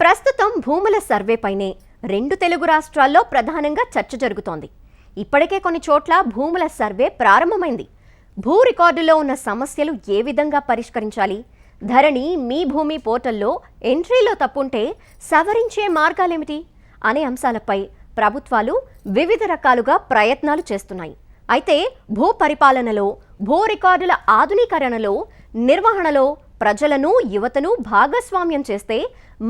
ప్రస్తుతం భూముల సర్వేపైనే రెండు తెలుగు రాష్ట్రాల్లో ప్రధానంగా చర్చ జరుగుతోంది. ఇప్పటికే కొన్ని చోట్ల భూముల సర్వే ప్రారంభమైంది. భూ రికార్డులో ఉన్న సమస్యలు ఏ విధంగా పరిష్కరించాలి? ధరణి మీ భూమి పోర్టల్లో ఎంట్రీలో తప్పుంటే సవరించే మార్గాలేమిటి? అనే అంశాలపై ప్రభుత్వాలు వివిధ రకాలుగా ప్రయత్నాలు చేస్తున్నాయి. అయితే భూ పరిపాలనలో భూ రికార్డుల ఆధునీకరణలో నిర్వహణలో ప్రజలను యువతను భాగస్వామ్యం చేస్తే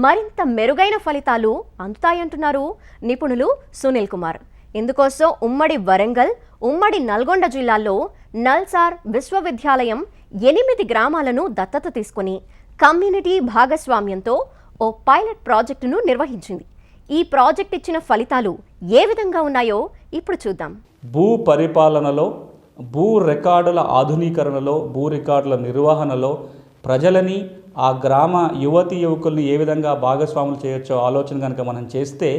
మరింత మెరుగైన ఫలితాలు అందుతాయంటున్నారు నిపుణులు సునీల్ కుమార్. ఇందుకోసం ఉమ్మడి వరంగల్ ఉమ్మడి నల్గొండ జిల్లాల్లో నల్సార్ విశ్వవిద్యాలయం ఎనిమిది గ్రామాలను దత్తత తీసుకుని కమ్యూనిటీ భాగస్వామ్యంతో ఓ పైలట్ ప్రాజెక్టును నిర్వహించింది. ఈ ప్రాజెక్ట్ ఇచ్చిన ఫలితాలు ఏ విధంగా ఉన్నాయో ఇప్పుడు చూద్దాం. భూ పరిపాలనలో భూ రికార్డుల ఆధునీకరణలో భూ రికార్డుల నిర్వహణలో ప్రజలని ఆ గ్రామ యువతి యువకుల్ని ఏ విధంగా భాగస్వాములు చేయొచ్చో ఆలోచన కనుక మనం చేస్తే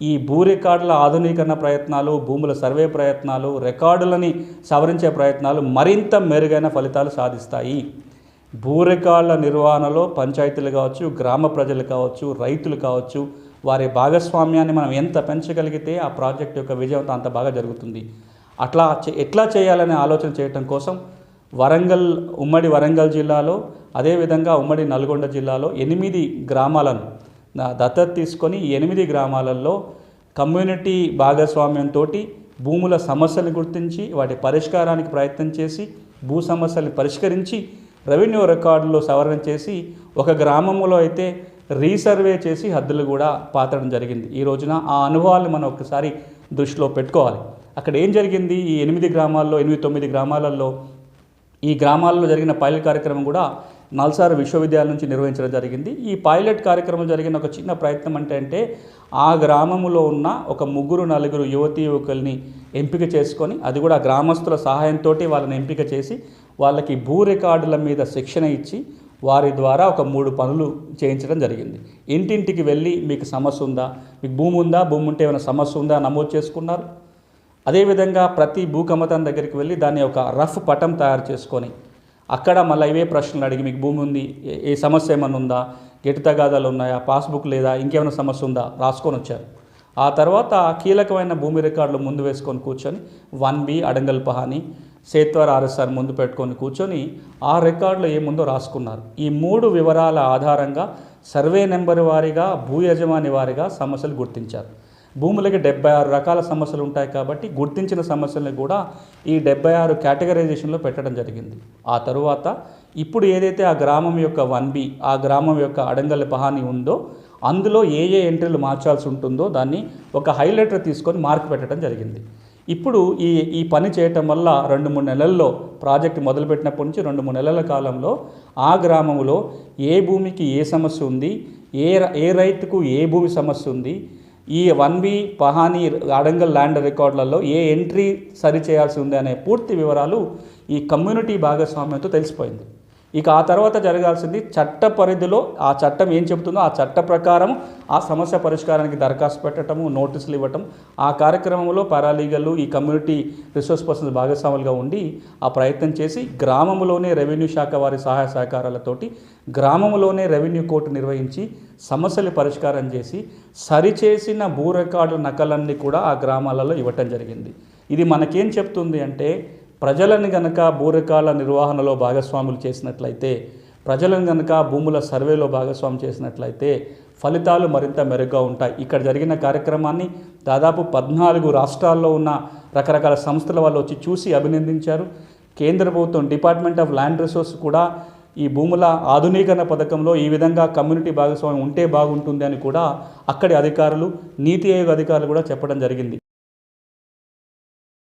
ఈ భూ రికార్డుల ఆధునీకరణ ప్రయత్నాలు భూముల సర్వే ప్రయత్నాలు రికార్డులని సవరించే ప్రయత్నాలు మరింత మెరుగైన ఫలితాలు సాధిస్తాయి. భూ రికార్డుల నిర్వహణలో పంచాయతీలు కావచ్చు గ్రామ ప్రజలు కావచ్చు రైతులు కావచ్చు వారి భాగస్వామ్యాన్ని మనం ఎంత పెంచగలిగితే ఆ ప్రాజెక్ట్ యొక్క విజయం అంత బాగా జరుగుతుంది. అట్లా ఎట్లా చేయాలనే ఆలోచన చేయటం కోసం వరంగల్ ఉమ్మడి వరంగల్ జిల్లాలో అదేవిధంగా ఉమ్మడి నల్గొండ జిల్లాలో ఎనిమిది గ్రామాలను దత్తత తీసుకొని ఈ ఎనిమిది గ్రామాలలో కమ్యూనిటీ భాగస్వామ్యంతో భూముల సమస్యలను గుర్తించి వాటి పరిష్కారానికి ప్రయత్నం చేసి భూ సమస్యల్ని పరిష్కరించి రెవెన్యూ రికార్డులో సవరణ చేసి ఒక గ్రామంలో అయితే రీసర్వే చేసి హద్దులు కూడా పాతడం జరిగింది. ఈ రోజున ఆ అనుభవాలను మనం ఒకసారి దృష్టిలో పెట్టుకోవాలి. అక్కడ ఏం జరిగింది? ఈ ఎనిమిది గ్రామాల్లో ఎనిమిది తొమ్మిది గ్రామాలలో ఈ గ్రామాల్లో జరిగిన పైలట్ కార్యక్రమం కూడా నల్సార్ విశ్వవిద్యాలయం నుంచి నిర్వహించడం జరిగింది. ఈ పైలట్ కార్యక్రమం జరిగిన ఒక చిన్న ప్రయత్నం అంటే అంటే ఆ గ్రామంలో ఉన్న ఒక ముగ్గురు నలుగురు యువతీ యువకుల్ని ఎంపిక చేసుకొని అది కూడా గ్రామస్తుల సహాయంతో వాళ్ళని ఎంపిక చేసి వాళ్ళకి భూ రికార్డుల మీద శిక్షణ ఇచ్చి వారి ద్వారా ఒక మూడు పనులు చేయించడం జరిగింది. ఇంటింటికి వెళ్ళి మీకు సమస్య ఉందా? మీకు భూమి ఉందా? భూమి ఉంటే ఏమైనా సమస్య ఉందా? నమోదు చేసుకున్నారు. అదేవిధంగా ప్రతి భూకమతం దగ్గరికి వెళ్ళి దాన్ని ఒక రఫ్ పటం తయారు చేసుకొని అక్కడ మళ్ళీ ఇవే ప్రశ్నలు అడిగి మీకు భూమి ఉంది ఏ- సమస్య ఏమైనా ఉందా గెటు తగాదాలు ఉన్నాయా పాస్బుక్ లేదా ఇంకేమైనా సమస్య ఉందా రాసుకొని వచ్చారు. ఆ తర్వాత కీలకమైన భూమి రికార్డులు ముందు వేసుకొని కూర్చొని one B Adangal Pahani Sethwar RSR ముందు పెట్టుకొని కూర్చొని ఆ రికార్డులో ఏముందో రాసుకున్నారు. ఈ మూడు వివరాల ఆధారంగా సర్వే నెంబర్ వారీగా భూ యజమాని వారిగా సమస్యలు గుర్తించారు. భూములకి డెబ్బై ఆరు రకాల సమస్యలు ఉంటాయి కాబట్టి గుర్తించిన సమస్యలను కూడా ఈ డెబ్బై ఆరు కేటగరైజేషన్లో పెట్టడం జరిగింది. ఆ తరువాత ఇప్పుడు ఏదైతే ఆ గ్రామం యొక్క వన్ బి ఆ గ్రామం యొక్క అడంగల్ పహాని ఉందో అందులో ఏ ఏ ఎంట్రీలు మార్చాల్సి ఉంటుందో దాన్ని ఒక హైలైటర్ తీసుకొని మార్క్ పెట్టడం జరిగింది. ఇప్పుడు ఈ ఈ పని చేయటం వల్ల రెండు మూడు నెలల్లో ప్రాజెక్ట్ మొదలుపెట్టినప్పటి నుంచి రెండు మూడు నెలల కాలంలో ఆ గ్రామంలో ఏ భూమికి ఏ సమస్య ఉంది ఏ ఏ రైతుకు ఏ భూమి సమస్య ఉంది ఈ one B pahani adangal land రికార్డులలో ఏ ఎంట్రీ సరి చేయాల్సి ఉంది అనే పూర్తి వివరాలు ఈ కమ్యూనిటీ భాగస్వామ్యంతో తెలిసిపోయింది. ఇక ఆ తర్వాత జరగాల్సింది చట్ట పరిధిలో ఆ చట్టం ఏం చెబుతుందో ఆ చట్ట ప్రకారం ఆ సమస్య పరిష్కారానికి దరఖాస్తు పెట్టడము నోటీసులు ఇవ్వటం ఆ కార్యక్రమంలో పారాలీగల్లు ఈ కమ్యూనిటీ రిసోర్స్ పర్సన్స్ భాగస్వాములుగా ఉండి ఆ ప్రయత్నం చేసి గ్రామంలోనే రెవెన్యూ శాఖ వారి సహాయ సహకారాలతోటి గ్రామంలోనే రెవెన్యూ కోర్టు నిర్వహించి సమస్యలు పరిష్కారం చేసి సరిచేసిన భూ రికార్డు నకలన్నీ కూడా ఆ గ్రామాలలో ఇవ్వటం జరిగింది. ఇది మనకేం చెప్తుంది అంటే ప్రజలను గనక భూరకాల నిర్వహణలో భాగస్వాములు చేసినట్లయితే ప్రజలను గనక భూముల సర్వేలో భాగస్వామి చేసినట్లయితే ఫలితాలు మరింత మెరుగ్గా ఉంటాయి. ఇక్కడ జరిగిన కార్యక్రమాన్ని దాదాపు పద్నాలుగు రాష్ట్రాల్లో ఉన్న రకరకాల సంస్థల వాళ్ళు వచ్చి చూసి అభినందించారు. కేంద్ర ప్రభుత్వం డిపార్ట్మెంట్ ఆఫ్ ల్యాండ్ రిసోర్స్ కూడా ఈ భూముల ఆధునీకరణ పథకంలో ఈ విధంగా కమ్యూనిటీ భాగస్వామ్యం ఉంటే బాగుంటుంది అని కూడా అక్కడి అధికారులు నీతి ఆయోగ్ అధికారులు కూడా చెప్పడం జరిగింది.